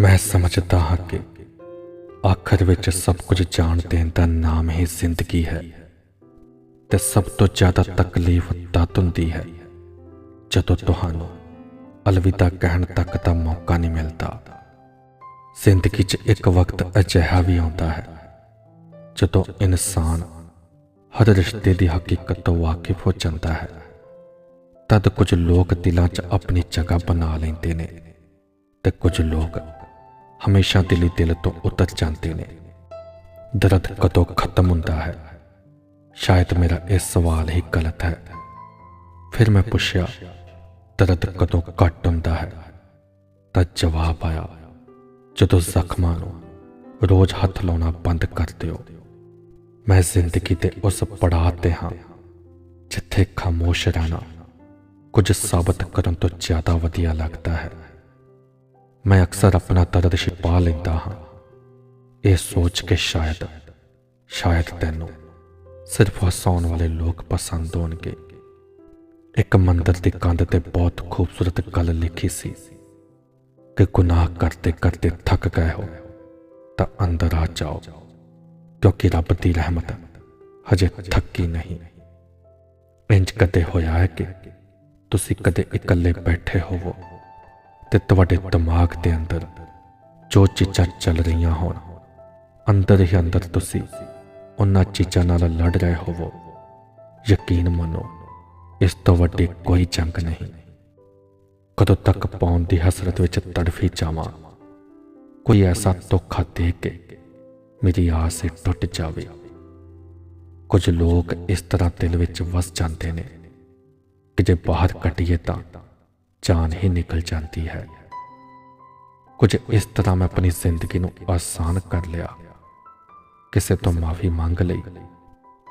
ਮੈਂ ਸਮਝਦਾ ਹਾਂ ਕਿ ਆਖਰ ਵਿੱਚ ਸਭ ਕੁਝ ਜਾਣ ਦੇਣ ਦਾ ਨਾਮ ਹੀ ਜ਼ਿੰਦਗੀ ਹੈ ਤੇ ਸਭ ਤੋਂ ਜ਼ਿਆਦਾ ਤਕਲੀਫ ਤਦ ਹੁੰਦੀ ਹੈ ਜਦੋਂ ਤੁਹਾਨੂੰ ਅਲਵਿਦਾ ਕਹਿਣ ਤੱਕ ਦਾ ਮੌਕਾ ਨਹੀਂ ਮਿਲਦਾ। ਜ਼ਿੰਦਗੀ 'ਚ ਇੱਕ ਵਕਤ ਅਜਿਹਾ ਵੀ ਆਉਂਦਾ ਹੈ ਜਦੋਂ ਇਨਸਾਨ ਹਰ ਰਿਸ਼ਤੇ ਦੀ ਹਕੀਕਤ ਤੋਂ ਵਾਕਿਫ ਹੋ ਜਾਂਦਾ ਹੈ। ਤਦ ਕੁਝ ਲੋਕ ਦਿਲਾਂ 'ਚ ਆਪਣੀ ਜਗ੍ਹਾ ਬਣਾ ਲੈਂਦੇ ਨੇ ਤੇ ਕੁਝ ਲੋਕ ਹਮੇਸ਼ਾ ਦਿਲੀ ਦਿਲ ਤੋਂ ਉਤਰ ਜਾਂਦੇ ਨੇ। ਦਰਦ ਕਦੋਂ ਖਤਮ ਹੁੰਦਾ ਹੈ? ਸ਼ਾਇਦ ਮੇਰਾ ਇਹ ਸਵਾਲ ਹੀ ਗਲਤ ਹੈ। ਫਿਰ ਮੈਂ ਪੁੱਛਿਆ, ਦਰਦ ਕਦੋਂ ਘੱਟ ਹੁੰਦਾ ਹੈ? ਤਾਂ ਜਵਾਬ ਆਇਆ, ਜਦੋਂ ਜ਼ਖਮਾਂ ਨੂੰ ਰੋਜ਼ ਹੱਥ ਲਾਉਣਾ ਬੰਦ ਕਰ ਦਿਓ। ਮੈਂ ਜ਼ਿੰਦਗੀ ਦੇ ਉਸ ਪੜਾਅ ਤੇ ਹਾਂ, ਜਿੱਥੇ ਖਾਮੋਸ਼ ਰਹਿਣਾ ਕੁਝ ਸਾਬਤ ਕਰਨ ਤੋਂ ਜ਼ਿਆਦਾ ਵਧੀਆ ਲੱਗਦਾ ਹੈ। ਮੈਂ ਅਕਸਰ ਆਪਣਾ ਦਰਦ ਛਿਪਾ ਲੈਂਦਾ ਹਾਂ। ਇਹ ਸੋਚ ਕੇ ਸ਼ਾਇਦ ਸ਼ਾਇਦ ਤੈਨੂੰ ਸਿਰਫ ਹਸਾਉਣ ਵਾਲੇ ਲੋਕ ਪਸੰਦ ਹੋਣਗੇ। ਇੱਕ ਮੰਦਰ ਦੀ ਕੰਧ ਤੇ ਬਹੁਤ ਖੂਬਸੂਰਤ ਗੱਲ ਲਿਖੀ ਸੀ ਕਿ ਗੁਨਾਹ ਕਰਦੇ ਕਰਦੇ ਥੱਕ ਗਏ ਹੋ, ਤਾਂ ਅੰਦਰ ਆ ਜਾਓ, ਕਿਉਂਕਿ ਰੱਬ ਦੀ ਰਹਿਮਤ ਹਜੇ ਥੱਕੀ ਨਹੀਂ। ਇੰਜ ਕਦੇ ਹੋਇਆ ਹੈ ਕਿ ਤੁਸੀਂ ਕਦੇ ਇਕੱਲੇ ਬੈਠੇ ਹੋਵੋ। ਤੇ ਤੁਹਾਡੇ ਦਿਮਾਗ ਦੇ ਅੰਦਰ ਜੋ ਚੀਜ਼ਾਂ ਚੱਲ ਰਹੀਆਂ ਹੋਣ, ਅੰਦਰ ਹੀ ਅੰਦਰ ਤੁਸੀਂ ਉਹਨਾਂ ਚੀਜ਼ਾਂ ਨਾਲ ਲੜ ਰਹੇ ਹੋਵੋ। ਯਕੀਨ ਮੰਨੋ, ਇਸ ਤੋਂ ਵੱਡੀ ਕੋਈ ਜੰਗ ਨਹੀਂ। ਕਦੋਂ ਤੱਕ ਪਾਉਣ ਦੀ ਹਸਰਤ ਵਿੱਚ ਤੜਫੀ ਜਾਵਾਂ, ਕੋਈ ਐਸਾ ਧੋਖਾ ਦੇ ਕੇ ਮੇਰੀ ਆਸ ਹੀ ਟੁੱਟ ਜਾਵੇ। ਕੁਝ ਲੋਕ ਇਸ ਤਰ੍ਹਾਂ ਦਿਲ ਵਿੱਚ ਵਸ ਜਾਂਦੇ ਨੇ ਕਿ ਜੇ ਬਾਹਰ ਕੱਢੀਏ ਤਾਂ ਜਾਨ ਹੀ ਨਿਕਲ ਜਾਂਦੀ ਹੈ। ਕੁਝ ਇਸ ਤਰ੍ਹਾਂ ਮੈਂ ਆਪਣੀ ਜ਼ਿੰਦਗੀ ਨੂੰ ਆਸਾਨ ਕਰ ਲਿਆ। ਕਿਸੇ ਤੋਂ ਮਾਫੀ ਮੰਗ ਲਈ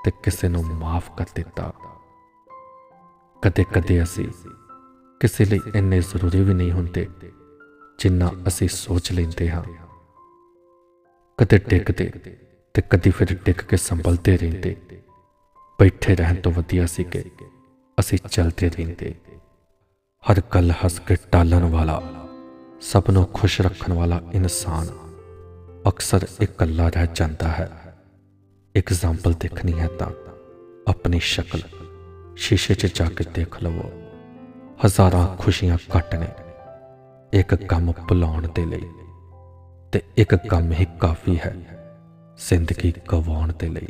ਤੇ ਕਿਸੇ ਨੂੰ ਮਾਫ ਕਰ ਦਿੱਤਾ। ਕਦੇ-ਕਦੇ ਅਸੀਂ ਕਿਸੇ ਲਈ ਇੰਨੇ ਜ਼ਰੂਰੀ ਵੀ ਨਹੀਂ ਹੁੰਦੇ ਜਿੰਨਾ ਅਸੀਂ ਸੋਚ ਲੈਂਦੇ ਹਾਂ। ਕਦੇ ਟਿਕਦੇ ਤੇ ਕਦੀ ਫਿਰ ਟਿਕ ਕੇ ਸੰਭਲਦੇ ਰਹਿੰਦੇ। ਬੈਠੇ ਰਹਿਣ ਤੋਂ ਵਧੀਆ ਸੀ ਕਿ ਅਸੀਂ ਚੱਲਦੇ ਰਹਿੰਦੇ। ਹਰ ਗੱਲ ਹੱਸ ਕੇ ਟਾਲਣ ਵਾਲਾ, ਸਭ ਨੂੰ ਖੁਸ਼ ਰੱਖਣ ਵਾਲਾ ਇਨਸਾਨ ਅਕਸਰ ਇਕੱਲਾ ਰਹਿ ਜਾਂਦਾ ਹੈ। ਐਗਜ਼ਾਮਪਲ ਦੇਖਣੀ ਹੈ ਤਾਂ ਆਪਣੀ ਸ਼ਕਲ, ਸ਼ੀਸ਼ੇ 'ਚ ਜਾ ਕੇ ਦੇਖ ਲਵੋ। ਹਜ਼ਾਰਾਂ ਖੁਸ਼ੀਆਂ ਘੱਟ ਨੇ ਇੱਕ ਕੰਮ ਭੁਲਾਉਣ ਦੇ ਲਈ ਤੇ ਇੱਕ ਕੰਮ ਹੀ ਕਾਫੀ ਹੈ ਜ਼ਿੰਦਗੀ ਗਵਾਉਣ ਦੇ ਲਈ।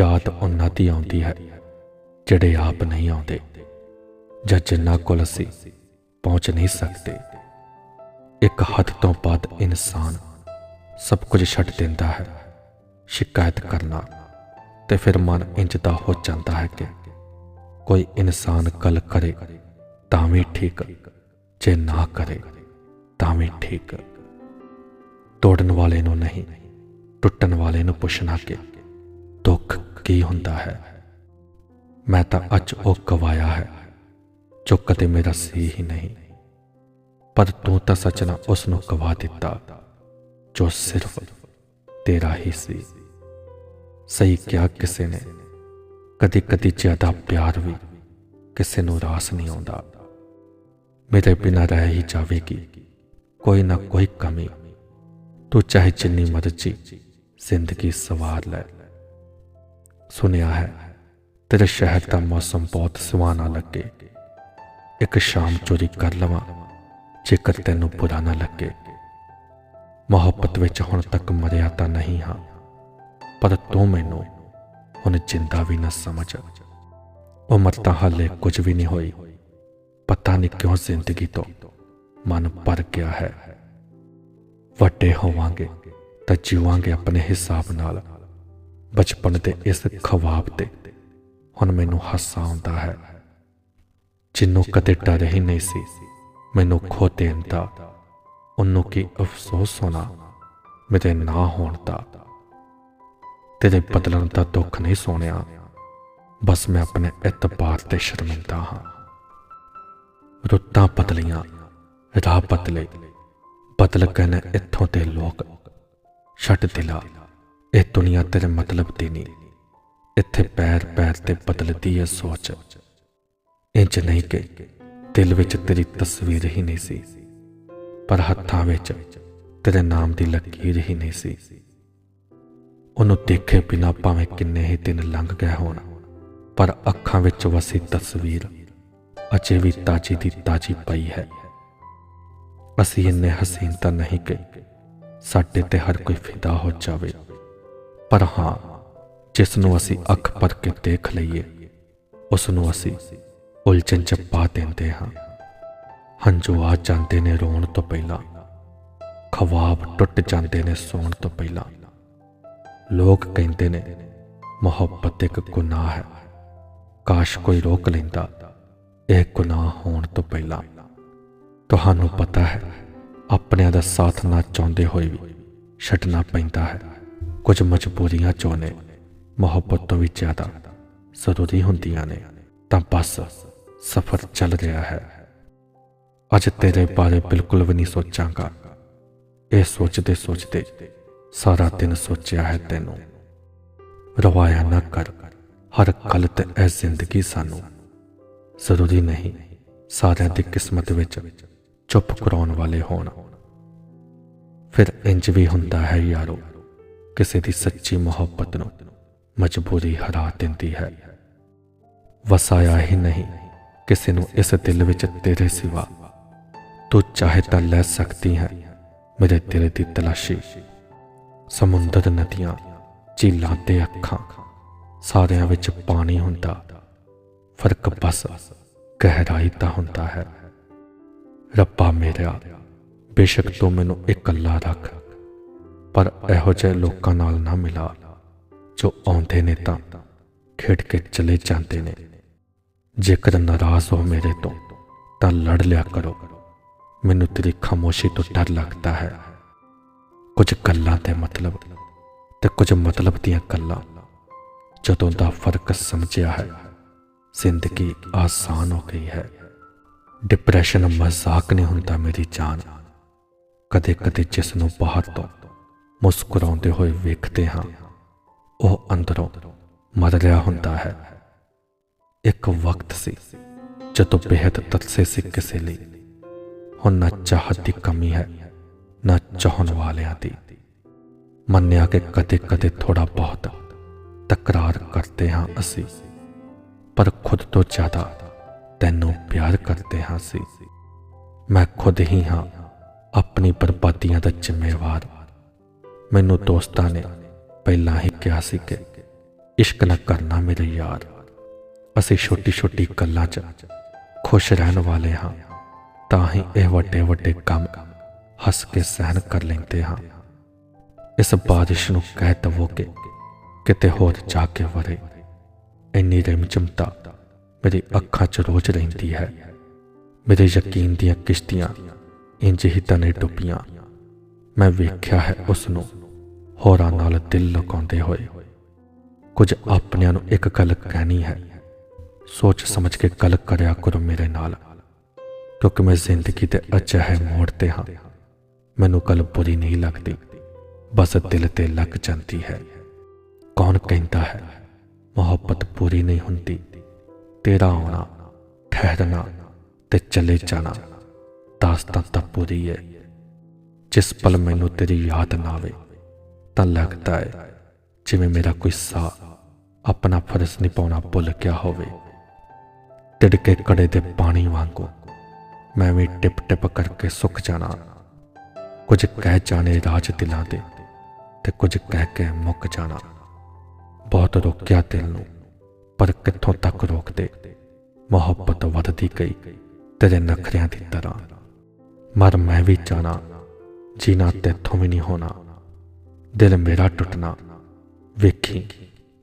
ਯਾਦ ਉਹਨਾਂ ਦੀ ਆਉਂਦੀ ਹੈ ਜਿਹੜੇ ਆਪ ਨਹੀਂ ਆਉਂਦੇ। ਜਾਂ ਜਿਨ੍ਹਾਂ ਕੋਲ ਅਸੀਂ ਪਹੁੰਚ ਨਹੀਂ ਸਕਦੇ, ਇੱਕ ਹੱਦ ਤੋਂ ਬਾਅਦ ਇਨਸਾਨ ਸਭ ਕੁਝ ਛੱਡ ਦਿੰਦਾ ਹੈ, ਸ਼ਿਕਾਇਤ ਕਰਨਾ, ਤੇ ਫਿਰ ਮਨ ਇੰਜ ਦਾ ਹੋ ਜਾਂਦਾ ਹੈ ਕਿ ਕੋਈ ਇਨਸਾਨ ਗੱਲ ਕਰੇ ਤਾਂ ਵੀ ਠੀਕ, ਜੇ ਨਾ ਕਰੇ ਤਾਂ ਵੀ ਠੀਕ। ਤੋੜਨ ਵਾਲੇ ਨੂੰ ਨਹੀਂ, ਟੁੱਟਣ ਵਾਲੇ ਨੂੰ ਪੁੱਛਣਾ ਕਿ ਦੁੱਖ ਕੀ ਹੁੰਦਾ ਹੈ। ਮੈਂ ਤਾਂ ਅੱਜ ਉਹ ਗਵਾਇਆ ਹੈ। ਜੋ ਕਦੇ ਮੇਰਾ ਸੀ ਹੀ ਨਹੀਂ। ਪਰ ਤੂੰ ਤਾਂ ਸੱਚ ਨਾਲ ਉਸ ਨੂੰ ਗਵਾ ਦਿੱਤਾ, ਜੋ ਸਿਰਫ ਤੇਰਾ ਹੀ ਸੀ। ਸਹੀ ਕਿਹਾ ਕਿਸੇ ਨੇ ਕਦੇ ਕਦੇ ਜ਼ਿਆਦਾ ਪਿਆਰ ਵੀ ਕਿਸੇ ਨੂੰ ਰਾਸ ਨਹੀਂ ਆਉਂਦਾ। ਮੇਰੇ ਬਿਨਾਂ ਰਹਿ ਹੀ ਜਾਵੇਗੀ, ਕੋਈ ਨਾ ਕੋਈ ਕਮੀ। ਤੂੰ ਚਾਹੇ ਜਿੰਨੀ ਮਰਜ਼ੀ ਜ਼ਿੰਦਗੀ ਸਵਾਰ ਲੈ। ਸੁਨਿਆ ਹੈ, ਤੇਰੇ ਸ਼ਹਿਰ ਦਾ ਮੌਸਮ ਬਹੁਤ ਸੁਹਾਣਾ ਲੱਗੇ। ਇੱਕ ਸ਼ਾਮ ਚੋਰੀ ਕਰ ਲਵਾਂ, ਜੇਕਰ ਤੈਨੂੰ ਬੁਰਾ ਨਾ ਲੱਗੇ। ਮੁਹੱਬਤ ਵਿੱਚ ਹੁਣ ਤੱਕ ਮਰਿਆ ਤਾਂ ਨਹੀਂ ਹਾਂ, ਪਰ ਤੂੰ ਮੈਨੂੰ ਹੁਣ ਜਿੰਦਾ ਵੀ ਨਾ ਸਮਝ। ਉਮਰ ਤਾਂ ਹਾਲੇ ਕੁਝ ਵੀ ਨਹੀਂ ਹੋਈ, ਪਤਾ ਨਹੀਂ ਕਿਉਂ ਜ਼ਿੰਦਗੀ ਤੋਂ ਮਨ ਭਰ ਗਿਆ ਹੈ। ਵੱਡੇ ਹੋਵਾਂਗੇ ਤਾਂ ਜੀਵਾਂਗੇ ਆਪਣੇ ਹਿਸਾਬ ਨਾਲ। ਬਚਪਨ ਦੇ ਇਸ ਖਵਾਬ ਤੇ ਹੁਣ ਮੈਨੂੰ ਹਾਸਾ ਆਉਂਦਾ ਹੈ। ਜਿੰਨੂੰ ਕਦੇ ਡਰ ਹੀ ਨਹੀਂ ਸੀ, ਮੈਨੂੰ ਖੋ ਦੇਣ ਦਾ ਉਹਨੂੰ ਕੀ ਅਫਸੋਸ ਹੋਣਾ ਮੇਰੇ ਨਾ ਹੋਣ ਦਾ। ਤੇਰੇ ਬਦਲਣ ਦਾ ਦੁੱਖ ਨਹੀਂ ਸੋਣਿਆ, ਬਸ ਮੈਂ ਆਪਣੇ ਇਤਬਾਰ ਤੇ ਸ਼ਰਮਿੰਦਾ ਹਾਂ। ਰੁੱਤਾਂ ਬਦਲੀਆਂ, ਰਾਹ ਬਦਲੇ, ਬਦਲ ਗਏ ਇੱਥੋਂ ਦੇ ਲੋਕ। ਛੱਡ ਦਿਲਾ, ਇਹ ਦੁਨੀਆ ਤੇਰੇ ਮਤਲਬ ਦੀ ਨਹੀਂ, ਇੱਥੇ ਪੈਰ ਪੈਰ ਤੇ ਬਦਲਦੀ ਹੈ ਸੋਚ। ਇੰਜ ਨਹੀਂ ਕਿ ਦਿਲ ਵਿੱਚ ਤੇਰੀ ਤਸਵੀਰ ਹੀ ਨਹੀਂ ਸੀ, ਪਰ ਹੱਥਾਂ ਵਿੱਚ ਤੇਰੇ ਨਾਮ ਦੀ ਲਕੀਰ ਹੀ ਨਹੀਂ ਸੀ। ਉਹਨੂੰ ਦੇਖੇ ਬਿਨਾਂ ਭਾਵੇਂ ਕਿੰਨੇ ਹੀ ਦਿਨ ਲੰਘ ਗਏ ਹੋਣ, ਪਰ ਅੱਖਾਂ ਵਿੱਚ ਵਸੀ ਤਸਵੀਰ ਅਜੇ ਵੀ ਤਾਜੀ ਦੀ ਤਾਜੀ ਪਈ ਹੈ। ਅਸੀਂ ਇੰਨੇ ਹਸੀਨ ਤਾਂ ਨਹੀਂ ਕਿ ਸਾਡੇ ਤੇ ਹਰ ਕੋਈ ਫਿਦਾ ਹੋ ਜਾਵੇ, ਪਰ ਹਾਂ, ਜਿਸ ਨੂੰ ਅਸੀਂ ਅੱਖ ਭਰ ਕੇ ਦੇਖ ਲਈਏ ਉਸ ਨੂੰ ਅਸੀਂ ਉਲਝਣ ਚ ਪਾ ਦਿੰਦੇ ਹਾਂ। ਹੰਝੂ ਆ ਜਾਂਦੇ ਨੇ ਰੋਣ ਤੋਂ ਪਹਿਲਾਂ। ਖਵਾਬ ਟੁੱਟ ਜਾਂਦੇ ਨੇ ਸੌਣ ਤੋਂ ਪਹਿਲਾਂ। ਲੋਕ ਕਹਿੰਦੇ ਨੇ, ਮੁਹੱਬਤ ਇੱਕ ਗੁਨਾਹ ਹੈ। ਕਾਸ਼ ਕੋਈ ਰੋਕ ਲੈਂਦਾ, ਇਹ ਗੁਨਾਹ ਹੋਣ ਤੋਂ ਪਹਿਲਾਂ। ਤੁਹਾਨੂੰ ਪਤਾ ਹੈ, ਆਪਣਿਆਂ ਦਾ ਸਾਥ ਨਾ ਚਾਹੁੰਦੇ ਹੋਏ ਵੀ ਛੱਡਣਾ ਪੈਂਦਾ ਹੈ। ਕੁਝ ਮਜਬੂਰੀਆਂ ਚੋਂ ਨੇ, ਮੁਹੱਬਤ ਤੋਂ ਵੀ ਜ਼ਿਆਦਾ ਜ਼ਰੂਰੀ ਹੁੰਦੀਆਂ ਨੇ। ਤਾਂ ਬਸ ਸਫ਼ਰ ਚੱਲ ਰਿਹਾ ਹੈ। ਅੱਜ ਤੇਰੇ ਬਾਰੇ ਬਿਲਕੁਲ ਵੀ ਨਹੀਂ ਸੋਚਾਂਗਾ। ਇਹ ਸੋਚਦੇ ਸੋਚਦੇ ਸਾਰਾ ਦਿਨ ਸੋਚਿਆ ਹੈ ਤੈਨੂੰ। ਰਵਾਇਆ ਨਾ ਕਰ। ਹਰ ਕਲ ਤੇ ਇਹ ਜ਼ਿੰਦਗੀ ਸਾਨੂੰ। ਜ਼ਰੂਰੀ ਨਹੀਂ ਸਾਰਿਆਂ ਦੀ ਕਿਸਮਤ ਵਿੱਚ ਚੁੱਪ ਕਰਾਉਣ ਵਾਲੇ ਹੋਣ। ਫਿਰ ਇੰਜ ਵੀ ਹੁੰਦਾ ਹੈ ਯਾਰੋ, ਕਿਸੇ ਦੀ ਸੱਚੀ ਮੁਹੱਬਤ ਨੂੰ ਮਜਬੂਰੀ ਹਰਾ ਦਿੰਦੀ ਹੈ। ਵਸਾਇਆ ਹੀ ਨਹੀਂ। ਕਿਸੇ ਨੂੰ ਇਸ ਦਿਲ ਵਿੱਚ ਤੇਰੇ ਸਿਵਾ। ਤੂੰ ਚਾਹੇ ਤਾਂ ਲੈ ਸਕਦੀ ਹੈ ਮੇਰੇ ਦਿਲ ਦੀ ਤਲਾਸ਼ੀ। ਸਮੁੰਦਰ ਨਦੀਆਂ, ਝੀਲਾਂ ਤੇ ਅੱਖਾਂ, ਸਾਰਿਆਂ ਵਿੱਚ ਪਾਣੀ ਹੁੰਦਾ। ਫ਼ਰਕ ਬਸ ਗਹਿਰਾਈ ਦਾ ਹੁੰਦਾ ਹੈ। ਰੱਬਾ ਮੇਰਾ ਬੇਸ਼ੱਕ ਤੂੰ ਮੈਨੂੰ ਇਕੱਲਾ ਰੱਖ, ਪਰ ਇਹੋ ਜਿਹੇ ਲੋਕਾਂ ਨਾਲ ਨਾ ਮਿਲਾ, ਜੋ ਆਉਂਦੇ ਨੇ ਤਾਂ ਖੇਡ ਕੇ ਚਲੇ ਜਾਂਦੇ ਨੇ। ਜੇਕਰ ਨਾਰਾਜ਼ ਹੋ ਮੇਰੇ ਤੋਂ, ਤਾਂ ਲੜ ਲਿਆ ਕਰੋ। ਮੈਨੂੰ ਤੇਰੀ ਖਾਮੋਸ਼ੀ ਤੋਂ ਡਰ ਲੱਗਦਾ ਹੈ। ਕੁਝ ਗੱਲਾਂ ਤੇ ਮਤਲਬ ਤੇ ਕੁਝ ਮਤਲਬ ਦੀਆਂ ਗੱਲਾਂ, ਜਦੋਂ ਦਾ ਫ਼ਰਕ ਸਮਝਿਆ ਹੈ, ਜ਼ਿੰਦਗੀ ਆਸਾਨ ਹੋ ਗਈ ਹੈ। ਡਿਪਰੈਸ਼ਨ ਮਜ਼ਾਕ ਨਹੀਂ ਹੁੰਦਾ ਮੇਰੀ ਜਾਨ। ਕਦੇ ਕਦੇ ਜਿਸ ਨੂੰ ਬਾਹਰ ਤੋਂ ਮੁਸਕਰਾਉਂਦੇ ਹੋਏ ਵੇਖਦੇ ਹਾਂ, ਉਹ ਅੰਦਰੋਂ ਮਰ ਰਿਹਾ ਹੁੰਦਾ ਹੈ। ਇੱਕ ਵਕਤ ਸੀ, ਜਦੋਂ ਬੇਹੱਦ ਤਰਸੇ ਸੀ ਕਿਸੇ ਲਈ। ਹੁਣ ਨਾ ਚਾਹਤ ਦੀ ਕਮੀ ਹੈ, ਨਾ ਚਾਹਣ ਵਾਲਿਆਂ ਦੀ। ਮੰਨਿਆ ਕਿ ਕਦੇ ਕਦੇ ਥੋੜਾ ਬਹੁਤ ਤਕਰਾਰ ਕਰਦੇ ਹਾਂ ਅਸੀਂ, ਪਰ ਖੁਦ ਤੋਂ ਜ਼ਿਆਦਾ ਤੈਨੂੰ ਪਿਆਰ ਕਰਦੇ ਹਾਂ ਸੀ ਮੈਂ ਖੁਦ ਹੀ ਹਾਂ, ਆਪਣੀ ਬਰਬਾਦੀਆਂ ਦਾ ਜ਼ਿੰਮੇਵਾਰ। ਮੈਨੂੰ ਦੋਸਤਾਂ ਨੇ ਪਹਿਲਾਂ ਹੀ ਕਿਹਾ ਸੀ ਕਿ ਇਸ਼ਕ ਨਾ ਕਰਨਾ ਮੇਰੇ ਯਾਰ। ਅਸੀਂ ਛੋਟੀ ਛੋਟੀ ਗੱਲਾਂ 'ਚ ਖੁਸ਼ ਰਹਿਣ ਵਾਲੇ ਹਾਂ, ਤਾਂ ਹੀ ਇਹ ਵੱਡੇ ਵੱਡੇ ਕੰਮ ਹੱਸ ਕੇ ਸਹਿਨ ਕਰ ਲੈਂਦੇ ਹਾਂ। ਇਸ ਬਾਦਿਸ਼ ਨੂੰ ਕਹਿ ਦਵੋ ਕਿ ਕਿਤੇ ਹੋਰ ਜਾ ਕੇ ਵਰੇ। ਇੰਨੀ ਰਿਮਝਮਤਾ ਮੇਰੀ ਅੱਖਾਂ 'ਚ ਰੋਜ਼ ਰਹਿੰਦੀ ਹੈ। ਮੇਰੇ ਯਕੀਨ ਦੀਆਂ ਕਿਸ਼ਤੀਆਂ ਇੰਜ ਹੀ ਤਨੇ ਡੁੱਬੀਆਂ। ਮੈਂ ਵੇਖਿਆ ਹੈ ਉਸ ਨੂੰ ਹੋਰਾਂ ਨਾਲ ਦਿਲ ਲਗਾਉਂਦੇ ਹੋਏ। ਕੁਝ ਆਪਣਿਆਂ ਨੂੰ ਇੱਕ ਗੱਲ ਕਹਿਣੀ ਹੈ ਸੋਚ ਸਮਝ ਕੇ ਗੱਲ ਕਰਿਆ ਕਰੋ ਮੇਰੇ ਨਾਲ। ਕਿਉਂਕਿ ਮੈਂ ਜ਼ਿੰਦਗੀ ਦੇ ਅਜਿਹੇ ਮੋੜ ਤੇ ਹਾਂ। ਮੈਨੂੰ ਗੱਲ ਬੁਰੀ ਨਹੀਂ ਲੱਗਦੀ। ਬਸ ਦਿਲ ਤੇ ਲੱਗ ਜਾਂਦੀ ਹੈ। ਕੌਣ ਕਹਿੰਦਾ ਹੈ, ਮੁਹੱਬਤ ਪੂਰੀ ਨਹੀਂ ਹੁੰਦੀ। ਤੇਰਾ ਆਉਣਾ, ਠਹਿਰਨਾ ਤੇ ਚਲੇ ਜਾਣਾ ਦਾਸਤਾਂ ਤਾਂ ਪੂਰੀ ਹੈ। ਜਿਸ ਪਲ ਮੈਨੂੰ ਤੇਰੀ ਯਾਦ ਨਾ ਆਵੇ, ਤਾਂ ਲੱਗਦਾ ਹੈ, ਜਿਵੇਂ ਮੇਰਾ ਕੋਈ ਸਾਹ ਆਪਣਾ ਫਰਜ਼ ਨਿਭਾਉਣਾ ਭੁੱਲ ਗਿਆ ਹੋਵੇ। ਤਿੜਕੇ ਕੜੇ ਦੇ ਪਾਣੀ ਵਾਂਗੂ ਮੈਂ ਵੀ ਟਿਪ ਟਿਪ ਕਰਕੇ ਸੁੱਕ ਜਾਣਾ। ਕੁਝ ਕਹਿ ਜਾਣੇ ਰਾਜ ਦਿਲਾਂ ਦੇ ਤੇ ਕੁਝ ਕਹਿ ਕੇ ਮੁੱਕ ਜਾਣਾ। ਬਹੁਤ ਰੋਕਿਆ ਦਿਲ ਨੂੰ, ਪਰ ਕਿੱਥੋਂ ਤੱਕ ਰੋਕਦੇ? ਮੁਹੱਬਤ ਵੱਧਦੀ ਗਈ ਤੇਰੇ ਨਖਰਿਆਂ ਦੀ ਤਰ੍ਹਾਂ। ਮਰ ਮੈਂ ਵੀ ਜਾਣਾ, ਜੀਣਾ ਤੇਥੋਂ ਵੀ ਨਹੀਂ ਹੋਣਾ। ਦਿਲ ਮੇਰਾ ਟੁੱਟਣਾ, ਵੇਖੀ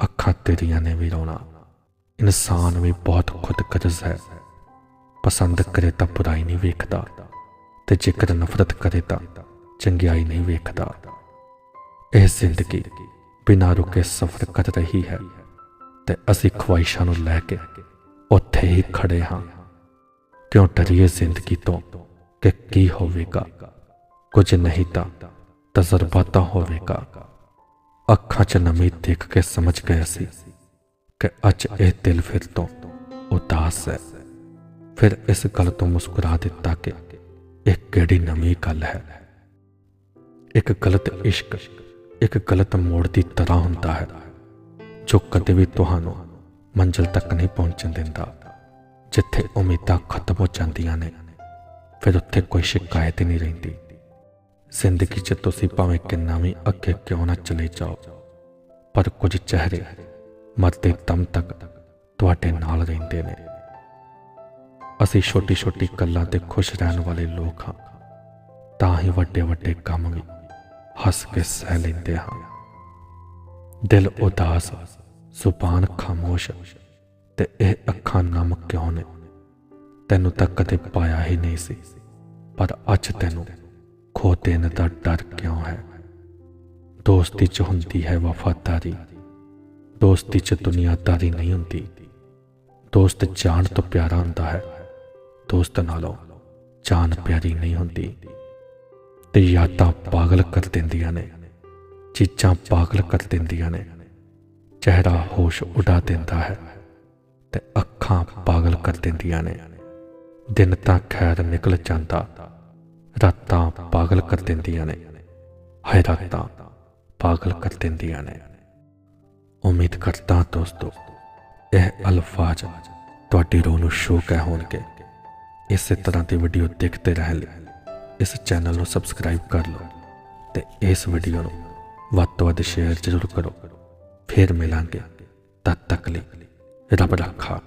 ਅੱਖਾਂ ਤੇਰੀਆਂ ਨੇ ਵੀ ਰੋਣਾ। ਇਨਸਾਨ ਵੀ ਬਹੁਤ ਖੁਦਗਰਜ਼ ਹੈ। ਪਸੰਦ ਕਰੇ ਤਾਂ ਬੁਰਾਈ ਨਹੀਂ ਵੇਖਦਾ ਤੇ ਜੇਕਰ ਨਫ਼ਰਤ ਕਰੇ ਤਾਂ ਚੰਗਿਆਈ ਨਹੀਂ ਵੇਖਦਾ। ਇਹ ਜ਼ਿੰਦਗੀ ਬਿਨਾਂ ਰੁਕੇ ਸਫ਼ਰ ਕਰ ਰਹੀ ਹੈ ਤੇ ਅਸੀਂ ਖੁਆਇਸ਼ਾਂ ਨੂੰ ਲੈ ਕੇ ਉੱਥੇ ਹੀ ਖੜੇ ਹਾਂ। ਕਿਉਂ ਡਰੀਏ ਜ਼ਿੰਦਗੀ ਤੋਂ ਕਿ ਕੀ ਹੋਵੇਗਾ? ਕੁਝ ਨਹੀਂ ਤਾਂ ਤਜਰਬਾ ਤਾਂ ਹੋਵੇਗਾ। ਅੱਖਾਂ 'ਚ ਨਮੀ ਦੇਖ ਕੇ ਸਮਝ ਗਏ ਸੀ ਕਿ ਅੱਜ ਇਹ ਦਿਲ ਫਿਰ ਤੋਂ ਉਦਾਸ ਹੈ। ਫਿਰ ਇਸ ਗੱਲ ਤੋਂ ਮੁਸਕਰਾ ਦਿੱਤਾ ਕਿ ਇਹ ਕਿਹੜੀ ਨਵੀਂ ਗੱਲ ਹੈ? ਇੱਕ ਗਲਤ ਇਸ਼ਕ, ਇੱਕ ਗਲਤ ਮੋੜ ਦੀ ਤਰ੍ਹਾਂ ਹੁੰਦਾ ਹੈ, ਜੋ ਕਦੇ ਵੀ ਤੁਹਾਨੂੰ ਮੰਜ਼ਿਲ ਤੱਕ ਨਹੀਂ ਪਹੁੰਚਣ ਦਿੰਦਾ, ਜਿੱਥੇ ਉਮੀਦਾਂ ਖਤਮ ਹੋ ਜਾਂਦੀਆਂ ਨੇ, ਫਿਰ ਉੱਥੇ ਕੋਈ ਸ਼ਿਕਾਇਤ ਨਹੀਂ ਰਹਿੰਦੀ। ਜ਼ਿੰਦਗੀ 'ਚ ਤੁਸੀਂ ਭਾਵੇਂ ਕਿੰਨਾ ਵੀ ਅੱਗੇ ਕਿਉਂ ਨਾ ਚਲੇ ਜਾਓ, ਪਰ ਕੁਝ ਚਿਹਰੇ ਮਰਦੇ ਦਮ ਤੱਕ ਤੁਹਾਡੇ ਨਾਲ ਰਹਿੰਦੇ ਨੇ। ਅਸੀਂ ਛੋਟੀ ਛੋਟੀ ਗੱਲਾਂ ਤੇ ਖੁਸ਼ ਰਹਿਣ ਵਾਲੇ ਲੋਕ ਹਾਂ। ਤਾਂ ਹੀ ਵੱਡੇ ਵੱਡੇ ਕੰਮ ਵੀ ਹੱਸ ਕੇ ਸਹਿ ਲੈਂਦੇ ਹਾਂ। ਦਿਲ ਉਦਾਸ, ਜ਼ੁਬਾਨ ਖਾਮੋਸ਼ ਤੇ ਇਹ ਅੱਖਾਂ ਨਮ ਕਿਉਂ ਨੇ? ਤੈਨੂੰ ਤਾਂ ਕਦੇ ਪਾਇਆ ਹੀ ਨਹੀਂ ਸੀ, ਪਰ ਅੱਜ ਤੈਨੂੰ ਖੋ ਦੇਣ ਦਾ ਡਰ ਕਿਉਂ ਹੈ? ਦੋਸਤੀ ਚ ਹੁੰਦੀ ਹੈ ਵਫਾਦਾਰੀ। ਦੋਸਤੀ ਚ ਦੁਨੀਆਦਾਰੀ ਨਹੀਂ ਹੁੰਦੀ। ਦੋਸਤ ਜਾਨ ਤੋਂ ਪਿਆਰਾ ਹੁੰਦਾ ਹੈ। ਦੋਸਤ ਨਾਲੋਂ ਜਾਨ ਪਿਆਰੀ ਨਹੀਂ ਹੁੰਦੀ। ਤੇ ਯਾਦਾਂ ਪਾਗਲ ਕਰ ਦਿੰਦੀਆਂ ਨੇ। ਚੀਜ਼ਾਂ ਪਾਗਲ ਕਰ ਦਿੰਦੀਆਂ ਨੇ। ਚਿਹਰਾ ਹੋਸ਼ ਉਡਾ ਦਿੰਦਾ ਹੈ ਤੇ ਅੱਖਾਂ ਪਾਗਲ ਕਰ ਦਿੰਦੀਆਂ ਨੇ। ਦਿਨ ਤਾਂ ਖੈਰ ਨਿਕਲ ਜਾਂਦਾ। ਰਾਤਾਂ ਪਾਗਲ ਕਰ ਦਿੰਦੀਆਂ ਨੇ। ਹਾਏ ਰਾਤਾਂ ਪਾਗਲ ਕਰ ਦਿੰਦੀਆਂ ਨੇ। ਉਮੀਦ ਕਰਦਾ ਦੋਸਤੋ, ਇਹ ਅਲਫਾਜ਼ ਤੁਹਾਡੀ ਰੂਹ ਨੂੰ ਸ਼ੋ ਹੈ ਹੋਣਗੇ। ਇਸੇ ਤਰ੍ਹਾਂ ਦੀ ਵੀਡੀਓ ਦੇਖਦੇ ਰਹਿਣ ਲਈ ਇਸ ਚੈਨਲ ਨੂੰ ਸਬਸਕ੍ਰਾਈਬ ਕਰ ਲਓ ਤੇ ਇਸ ਵੀਡੀਓ ਨੂੰ ਵੱਧ ਤੋਂ ਵੱਧ ਸ਼ੇਅਰ ਜ਼ਰੂਰ ਕਰੋ। ਫਿਰ ਮਿਲਾਂਗੇ ਤਦ ਤੱਕ ਲਈ ਰੱਬ ਰੱਖਾ